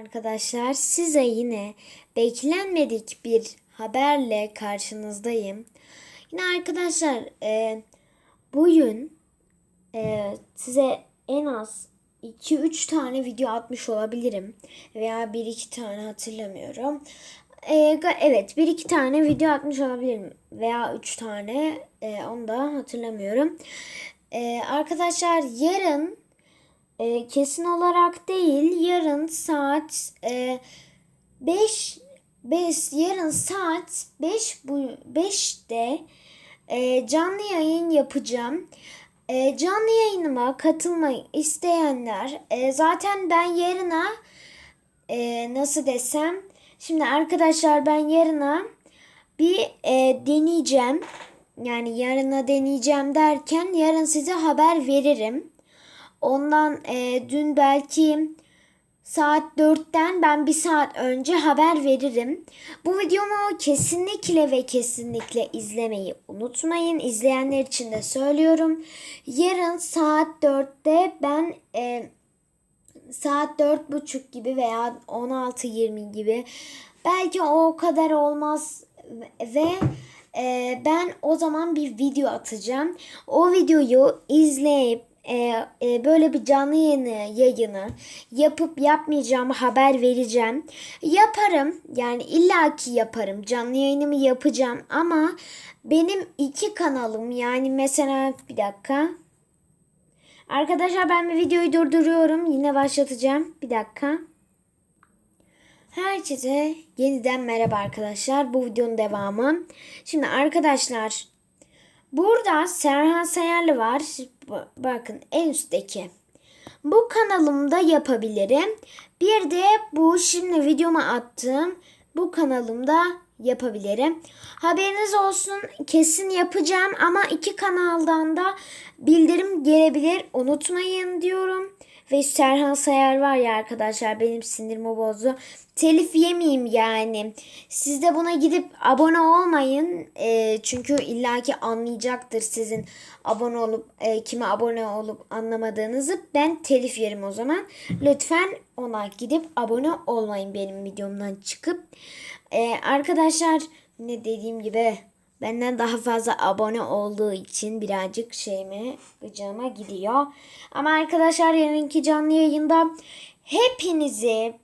Arkadaşlar size yine beklenmedik bir haberle karşınızdayım. Yine arkadaşlar e, bugün e, size en az 2-3 tane video atmış olabilirim. Veya 1-2 tane hatırlamıyorum. E, evet 1-2 tane video atmış olabilirim. Veya 3 tane e, onu da hatırlamıyorum. E, arkadaşlar yarın e, kesin olarak değil yarın saat e, 5 5 yarın saat 5 bu 5'te e, canlı yayın yapacağım. E, canlı yayınıma katılmak isteyenler e, zaten ben yarına e, nasıl desem şimdi arkadaşlar ben yarına bir e, deneyeceğim. Yani yarına deneyeceğim derken yarın size haber veririm. Ondan e, dün belki saat 4'ten ben bir saat önce haber veririm. Bu videomu kesinlikle ve kesinlikle izlemeyi unutmayın. İzleyenler için de söylüyorum. Yarın saat 4'te ben e, saat 4.30 gibi veya 16.20 gibi belki o kadar olmaz ve e, ben o zaman bir video atacağım. O videoyu izleyip e, e, böyle bir canlı yayını, yayını yapıp yapmayacağımı haber vereceğim. Yaparım yani illaki yaparım. Canlı yayınımı yapacağım ama benim iki kanalım yani mesela bir dakika. Arkadaşlar ben bir videoyu durduruyorum. Yine başlatacağım. Bir dakika. Herkese yeniden merhaba arkadaşlar. Bu videonun devamı. Şimdi arkadaşlar burada Serhan Sayarlı var. Bakın en üstteki. Bu kanalımda yapabilirim. Bir de bu şimdi videoma attığım bu kanalımda yapabilirim. Haberiniz olsun kesin yapacağım ama iki kanaldan da bildirim gelebilir. Unutmayın diyorum. Ve Serhan Sayar var ya arkadaşlar benim sinirimi bozdu. Telif yemeyeyim yani. Siz de buna gidip abone olmayın. Ee, çünkü illaki anlayacaktır sizin abone olup e, kime abone olup anlamadığınızı. Ben telif yerim o zaman. Lütfen ona gidip abone olmayın benim videomdan çıkıp. Ee, arkadaşlar ne dediğim gibi benden daha fazla abone olduğu için birazcık şeyime gıcığıma gidiyor. Ama arkadaşlar yarınki canlı yayında hepinizi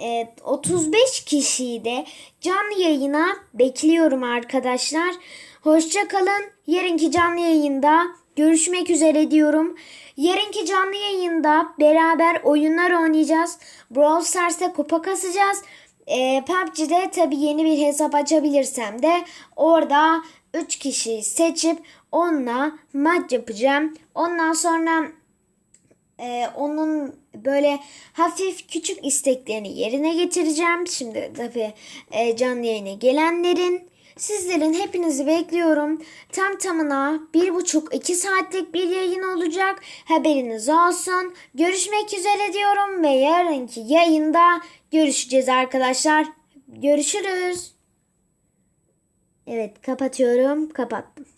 e, 35 kişiyi de canlı yayına bekliyorum arkadaşlar. Hoşça kalın. Yarınki canlı yayında görüşmek üzere diyorum. Yarınki canlı yayında beraber oyunlar oynayacağız. Brawl Stars'ta kupa kasacağız. E, PUBG'de tabii yeni bir hesap açabilirsem de orada 3 kişi seçip onunla maç yapacağım. Ondan sonra e, onun böyle hafif küçük isteklerini yerine getireceğim. Şimdi tabii e, canlı yayına gelenlerin sizlerin hepinizi bekliyorum. Tam tamına bir buçuk iki saatlik bir yayın olacak. Haberiniz olsun. Görüşmek üzere diyorum ve yarınki yayında görüşeceğiz arkadaşlar. Görüşürüz. Evet kapatıyorum. Kapattım.